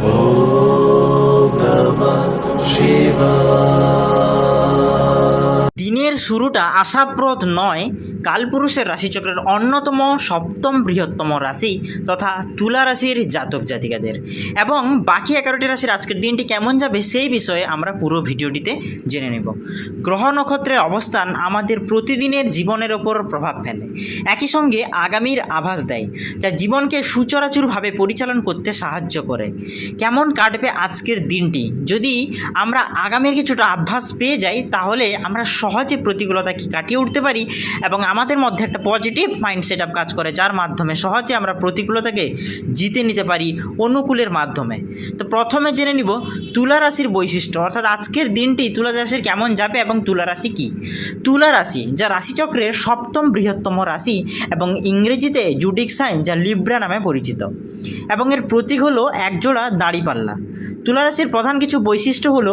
Om Namah Shivaya. দিনের শুরুটা আশাপ্রদ নয়। কালপুরুষের রাশিচক্রের অন্যতম, সপ্তম বৃহত্তম রাশি তথা তুলা রাশির জাতক জাতিকাদের। এবং বাকি এগারোটি রাশির আজকের দিনটি কেমন যাবে সেই বিষয়ে আমরা পুরো ভিডিওটিতে জেনে নেব। গ্রহ নক্ষত্রের অবস্থান আমাদের প্রতিদিনের জীবনের ওপর প্রভাব ফেলে। একই সঙ্গে আগামীর আভাস দেয়, যা জীবনকে সুচরাচুরভাবে পরিচালন করতে সাহায্য করে। কেমন কাটবে আজকের দিনটি? যদি আমরা আগামীর কিছুটা আভাস পেয়ে যাই, তাহলে আমরা সহজে প্রতিকূলতাকে কাটিয়ে উঠতে পারি এবং আমাদের মধ্যে একটা পজিটিভ মাইন্ডসেট আপ কাজ করে, যার মাধ্যমে সহজে আমরা প্রতিকূলতাকে জিতে নিতে পারি অনুকূলের মাধ্যমে। তো প্রথমে জেনে নিব তুলা রাশির বৈশিষ্ট্য, অর্থাৎ আজকের দিনটি তুলা রাশির কেমন যাবে এবং তুলা রাশি কী? তুলা রাশি, যা রাশিচক্রের সপ্তম বৃহত্তম রাশি এবং ইংরেজিতে জুডিক সাইন, যা লিব্রা নামে পরিচিত। এবং এর প্রতীক হলো একজোড়া দাড়িপাল্লা তুলা রাশির প্রধান কিছু বৈশিষ্ট্য হলো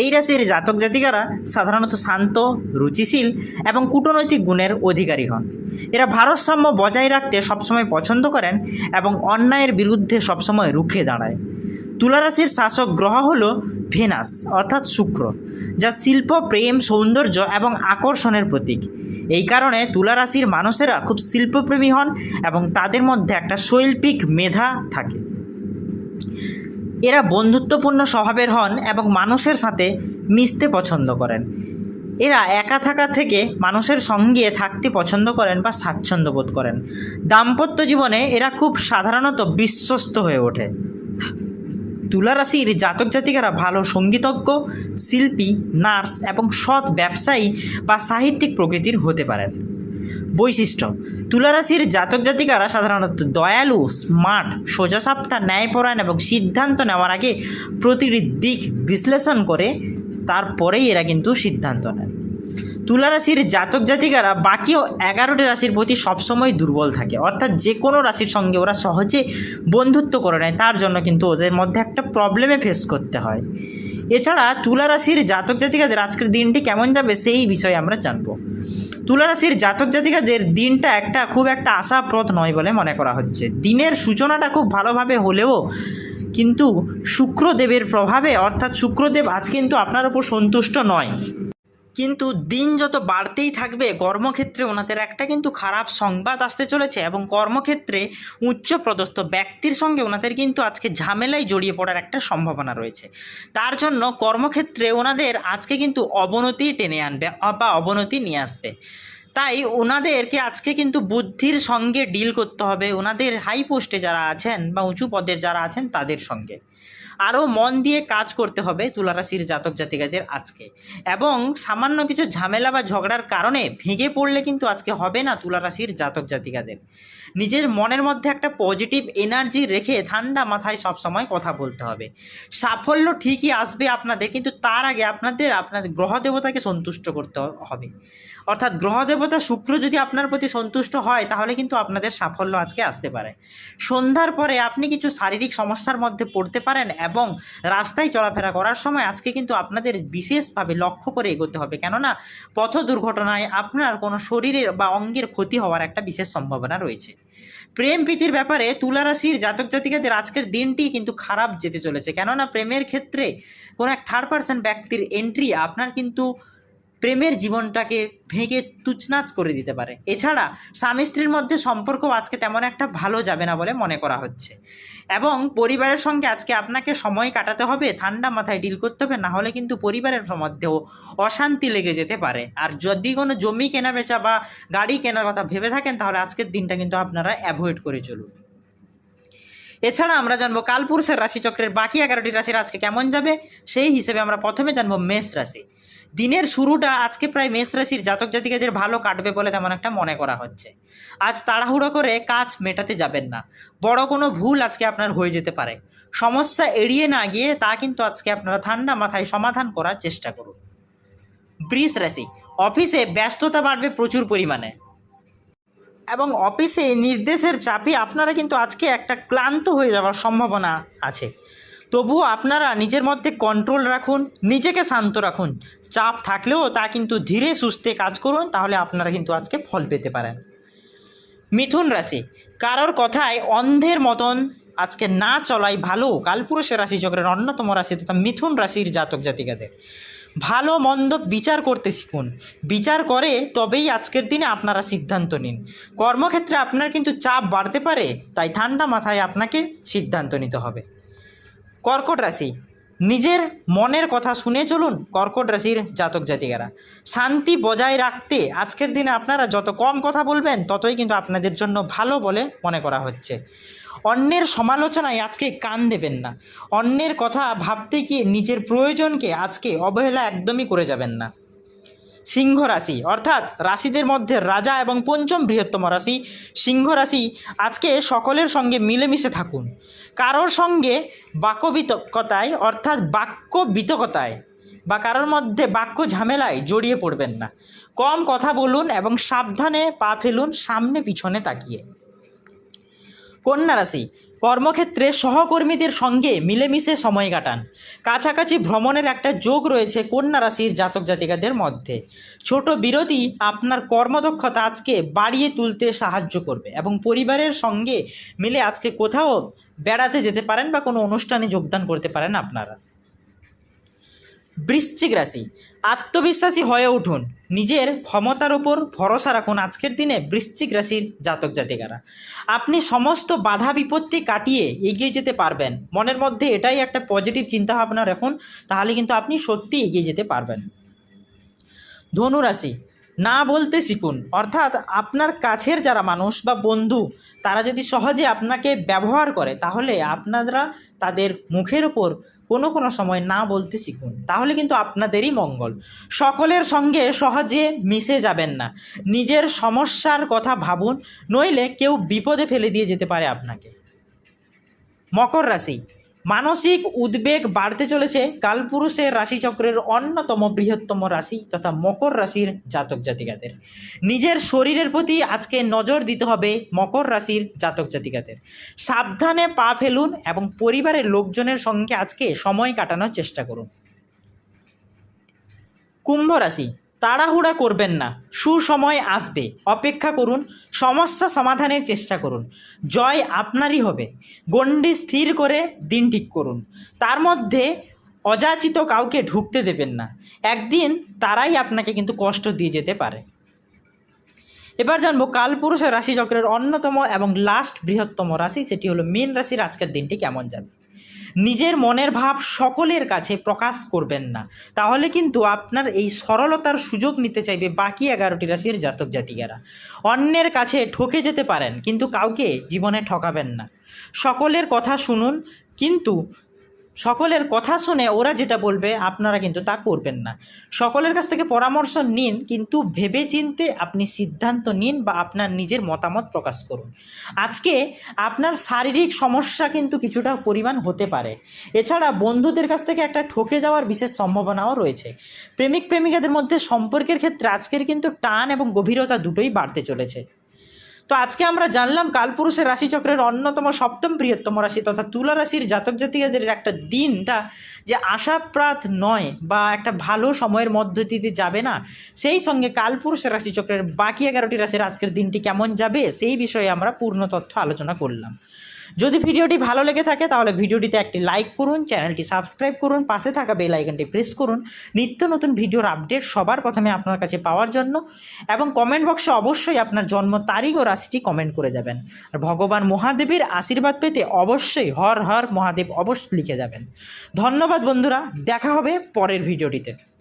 এই রাশির জাতক জাতিকারা সাধারণত শান্ত, রুচিশীল এবং কূটনৈতিক গুণের অধিকারী হন। এরা ভারসাম্য বজায় রাখতে সবসময় পছন্দ করেন এবং অন্যায়ের বিরুদ্ধে সবসময় রুখে দাঁড়ায়। তুলারাশির শাসক গ্রহ হল ভেনাস, অর্থাৎ শুক্র, যা শিল্প, প্রেম, সৌন্দর্য এবং আকর্ষণের প্রতীক। এই কারণে তুলারাশির মানুষেরা খুব শিল্পপ্রেমী হন এবং তাদের মধ্যে একটা শৈল্পিক মেধা থাকে। এরা বন্ধুত্বপূর্ণ স্বভাবের হন এবং মানুষের সাথে মিশতে পছন্দ করেন। এরা একা থাকা থেকে মানুষের সঙ্গে থাকতে পছন্দ করেন বা স্বাচ্ছন্দ্য বোধ করেন। দাম্পত্য জীবনে এরা খুব সাধারণত বিশ্বস্ত হয়ে ওঠে। তুলা রাশির জাতক জাতিকারা ভালো সঙ্গীতজ্ঞ, শিল্পী, নার্স এবং সৎ ব্যবসায়ী বা সাহিত্যিক প্রকৃতির হতে পারেন। বৈশিষ্ট্য, তুলারাশির জাতক জাতিকারা সাধারণত দয়ালু, স্মার্ট, সোজাসাপটা ন্যায়পরায়ণ এবং সিদ্ধান্ত নেওয়ার আগে প্রতিটি দিক বিশ্লেষণ করে তারপরেই এরা কিন্তু সিদ্ধান্ত নেন তুলারাশির জাতক জাতিকারা বাকি এগারোটি রাশির প্রতি সবসময় দুর্বল থাকে। অর্থাৎ যে কোনো রাশির সঙ্গে ওরা সহজে বন্ধুত্ব করে নেয়, তার জন্য কিন্তু ওদের মধ্যে একটা প্রবলেমে ফেস করতে হয়। এছাড়া তুলা রাশির জাতক জাতিকাদের আজকের দিনটি কেমন যাবে সেই বিষয়ে আমরা জানব। তুলা রাশির জাতক জাতিকাদের দিনটা একটা খুব একটা আশাপ্রদ নয় বলে মনে করা হচ্ছে। দিনের সূচনাটা খুব ভালোভাবে হলেও কিন্তু শুক্রদেবের প্রভাবে, অর্থাৎ শুক্রদেব আজ কিন্তু আপনার উপর সন্তুষ্ট নয়। কিন্তু দিন যত বাড়তেই থাকবে, কর্মক্ষেত্রে ওনাদের একটা কিন্তু খারাপ সংবাদ আসতে চলেছে এবং কর্মক্ষেত্রে উচ্চপদস্থ ব্যক্তির সঙ্গে ওনাদের কিন্তু আজকে ঝামেলায় জড়িয়ে পড়ার একটা সম্ভাবনা রয়েছে। তার জন্য কর্মক্ষেত্রে ওনাদের আজকে কিন্তু অবনতি টেনে আনবে বা অবনতি নিয়ে আসবে। তাই ওনাদেরকে আজকে কিন্তু বুদ্ধির সঙ্গে ডিল করতে হবে। ওনাদের হাই পোস্টে যারা আছেন বা উঁচু পদের যারা আছেন তাদের সঙ্গে। আরও মন দিয়ে কাজ করতে হবে তুলারাশির জাতক জাতিকাদের আজকে। এবং সামান্য কিছু ঝামেলা বা ঝগড়ার কারণে ভেঙে পড়লে কিন্তু আজকে হবে না তুলারাশির জাতক জাতিকাদের। নিজের মনের মধ্যে একটা পজিটিভ এনার্জি রেখে ঠান্ডা মাথায় সবসময় কথা বলতে হবে। সাফল্য ঠিকই আসবে আপনাদের, কিন্তু তার আগে আপনাদের আপনাদের গ্রহ দেবতাকে সন্তুষ্ট করতে হবে। অর্থাৎ গ্রহ দেবতা শুক্র যদি আপনার প্রতি সন্তুষ্ট হয়, তাহলে কিন্তু আপনাদের সাফল্য আজকে আসতে পারে। সন্ধ্যার পরে আপনি কিছু শারীরিক সমস্যার মধ্যে পড়তে পারেন এবং রাস্তায় চলাফেরা করার সময় আজকে কিন্তু আপনাদের বিশেষভাবে লক্ষ্য করে এগোতে হবে। কেননা পথ দুর্ঘটনায় আপনার কোনো শরীরের বা অঙ্গের ক্ষতি হওয়ার একটা বিশেষ সম্ভাবনা রয়েছে। প্রেম প্রীতির ব্যাপারে তুলারাশির জাতক জাতিকাদের আজকের দিনটি কিন্তু খারাপ যেতে চলেছে। কেননা প্রেমের ক্ষেত্রে কোনো এক থার্ড পার্সন ব্যক্তির এন্ট্রি আপনার কিন্তু প্রেমের জীবনটাকে ভেঙে তুচনাচ করে দিতে পারে। এছাড়া স্বামী স্ত্রীর মধ্যে সম্পর্ক আজকে তেমন একটা ভালো যাবে না বলে মনে করা হচ্ছে। এবং পরিবারের সঙ্গে আজকে আপনাকে সময় কাটাতে হবে, ঠান্ডা মাথায় ডিল করতে হবে, না হলে কিন্তু পরিবারের মধ্যেও অশান্তি লেগে যেতে পারে। আর যদি কোনো জমি কেনা বেচা বা গাড়ি কেনার কথা ভেবে থাকেন, তাহলে আজকের দিনটা কিন্তু আপনারা অ্যাভয়েড করে চলুন। এছাড়া আমরা জানব কালপুরুষের রাশিচক্রের বাকি এগারোটি রাশির আজকে কেমন যাবে, সেই হিসেবে আমরা প্রথমে জানব মেষ রাশি। দিনের শুরুটা আজকে প্রায় মেষ রাশির জাতক জাতিকাদের ভালো কাটবে বলে তেমন একটা মনে করা হচ্ছে। আজ তাড়াহুড়ো করে কাজ মেটাতে যাবেন না। বড় কোনো ভুল আজকে আপনার হয়ে যেতে পারে। সমস্যা এড়িয়ে না গিয়ে তা কিন্তু আজকে আপনারা ঠান্ডা মাথায় সমাধান করার চেষ্টা করুন। বৃষ রাশি, অফিসে ব্যস্ততা বাড়বে প্রচুর পরিমাণে। এবং অফিসে নির্দেশের চাপে আপনারা কিন্তু আজকে একটা ক্লান্ত হয়ে যাওয়ার সম্ভাবনা আছে। তবুও আপনারা নিজের মধ্যে কন্ট্রোল রাখুন, নিজেকে শান্ত রাখুন। চাপ থাকলেও তা কিন্তু ধীরে সুস্থে কাজ করুন, তাহলে আপনারা কিন্তু আজকে ফল পেতে পারেন। মিথুন রাশি, কারোর কথায় অন্ধের মতন আজকে না চলাই ভালো। কালপুরুষের রাশিচক্রের অন্যতম রাশি তথা মিথুন রাশির জাতক জাতিকাদের। ভালো, মন্দ বিচার করতে শিখুন। বিচার করে তবেই আজকের দিনে আপনারা সিদ্ধান্ত নিন। কর্মক্ষেত্রে আপনার কিন্তু চাপ বাড়তে পারে, তাই ঠান্ডা মাথায় আপনাকে সিদ্ধান্ত নিতে হবে। কর্কট রাশি। নিজের মনের কথা শুনে চলুন কর্কট রাশির জাতক জাতিকারা। শান্তি বজায় রাখতে আজকের দিনে আপনারা যত কম কথা বলবেন, ততই কিন্তু আপনাদের জন্য ভালো বলে মনে করা হচ্ছে। অন্যের সমালোচনায় আজকে কান দেবেন না। অন্যের কথা ভাবতে গিয়ে নিজের প্রয়োজনকে আজকে অবহেলা একদমই করে যাবেন না। সিংহ রাশি, অর্থাৎ রাশিদের মধ্যে রাজা এবং পঞ্চম বৃহত্তম রাশি, সিংহ রাশি আজকে সকলের সঙ্গে মিলেমিশে থাকুন। কারোর সঙ্গে বাক্যবিতকতায় অর্থাৎ বাক্য বিতকতায় বা কারোর মধ্যে বাক্য ঝামেলায় জড়িয়ে পড়বেন না। কম কথা বলুন এবং সাবধানে পা ফেলুন সামনে পিছনে তাকিয়ে। কন্যা রাশি কর্মক্ষেত্রে সহকর্মীদের সঙ্গে মিলেমিশে সময় কাটান। কাছাকাছি ভ্রমণের একটা যোগ রয়েছে কন্যা রাশির জাতক জাতিকাদের মধ্যে। ছোট বিরতি আপনার কর্মদক্ষতা আজকে বাড়িয়ে তুলতে সাহায্য করবে এবং পরিবারের সঙ্গে মিলে আজকে কোথাও বেড়াতে যেতে পারেন বা কোনো অনুষ্ঠানে যোগদান করতে পারেন আপনারা। বৃশ্চিক রাশি। আত্মবিশ্বাসী হয়ে উঠুন। নিজের ক্ষমতার ওপর ভরসা রাখুন আজকের দিনে বৃশ্চিক রাশির জাতক জাতিকারা। আপনি সমস্ত বাধা বিপত্তি কাটিয়ে এগিয়ে যেতে পারবেন। মনের মধ্যে এটাই একটা পজিটিভ চিন্তাভাবনা রাখুন, তাহলে কিন্তু আপনি সত্যি এগিয়ে যেতে পারবেন। ধনু রাশি না বলতে শিখুন। অর্থাৎ আপনার কাছের যারা মানুষ বা বন্ধু, তারা যদি সহজে আপনাকে ব্যবহার করে, তাহলে আপনারা তাদের মুখের ওপর কোনো কোনো সময় না বলতে শিখুন। তাহলে কিন্তু আপনাদেরই মঙ্গল। সকলের সঙ্গে সহজে মিশে যাবেন না। নিজের সমস্যার কথা ভাবুন, নইলে কেউ বিপদে ফেলে দিয়ে যেতে পারে আপনাকে। মকর রাশি। মানসিক উদ্বেগ বাড়তে চলেছে কালপুরুষের রাশিচক্রের অন্যতম বৃহত্তম রাশি তথা মকর রাশির জাতক জাতিকাদের। নিজের শরীরের প্রতি আজকে নজর দিতে হবে মকর রাশির জাতক জাতিকাদের। সাবধানে পা ফেলুন এবং পরিবারের লোকজনের সঙ্গে আজকে সময় কাটানোর চেষ্টা করুন। কুম্ভ রাশি তাড়াহুড়া করবেন না। সুসময় আসবে। অপেক্ষা করুন, সমস্যা সমাধানের চেষ্টা করুন। জয় আপনারই হবে। গণ্ডি স্থির করে দিন ঠিক করুন। তার মধ্যে অযাচিত কাউকে ঢুকতে দেবেন না। একদিন তারাই আপনাকে কিন্তু কষ্ট দিয়ে যেতে পারে। এবার জানব, কালপুরুষের রাশিচক্রের অন্যতম এবং লাস্ট বৃহত্তম রাশি সেটি হলো মীন রাশির আজকের দিনটি কেমন যাবে? নিজের মনের ভাব সকলের কাছে প্রকাশ করবেন না। তাহলে কিন্তু আপনার এই সরলতার সুযোগ নিতে চাইবে বাকি এগারোটি রাশির জাতক জাতিকারা। অন্যের কাছে ঠকে যেতে পারেন, কিন্তু কাউকে জীবনে ঠকাবেন না। সকলের কথা শুনুন, কিন্তু সকলের কথা শুনে ওরা যেটা বলবে, আপনারা কিন্তু তা করবেন না। সকলের কাছ থেকে পরামর্শ নিন, কিন্তু ভেবে চিনতে আপনি সিদ্ধান্ত নিন বা আপনার নিজের মতামত প্রকাশ করুন। আজকে আপনার শারীরিক সমস্যা কিন্তু কিছুটা পরিমাণ হতে পারে। এছাড়া বন্ধুদের কাছ থেকে একটা ঠকে যাওয়ার বিশেষ সম্ভাবনাও রয়েছে। প্রেমিক প্রেমিকাদের মধ্যে সম্পর্কের ক্ষেত্রে আজকের কিন্তু টান এবং গভীরতা দুটোই বাড়তে চলেছে। তো আজকে আমরা জানলাম কালপুরুষের রাশিচক্রের অন্যতম সপ্তম বৃহত্তম রাশি তথা তুলা রাশির জাতক জাতিকাদের একটা দিনটা যে আশাপ্রাত নয় বা একটা ভালো সময়ের মধ্য দিতে যাবে না। সেই সঙ্গে কালপুরুষের রাশিচক্রের বাকি এগারোটি রাশির আজকের দিনটি কেমন যাবে সেই বিষয়ে আমরা পূর্ণ তথ্য আলোচনা করলাম। যদি ভিডিওটি ভালো লেগে থাকে, তাহলে ভিডিওটিতে একটি লাইক করুন চ্যানেলটি সাবস্ক্রাইব করুন, পাশে থাকা বেল আইকনটি প্রেস করুন। নিত্য নতুন ভিডিওর আপডেট সবার প্রথমে আপনার কাছে পাওয়ার জন্য এবং কমেন্ট বক্সে অবশ্যই আপনার জন্ম, তারিখ ও রাশিটি কমেন্ট করে যাবেন। আর ভগবান মহাদেবের আশীর্বাদ পেতে অবশ্যই হর হর মহাদেব অবশ্যই লিখে যাবেন। ধন্যবাদ বন্ধুরা, দেখা হবে পরের ভিডিওটিতে।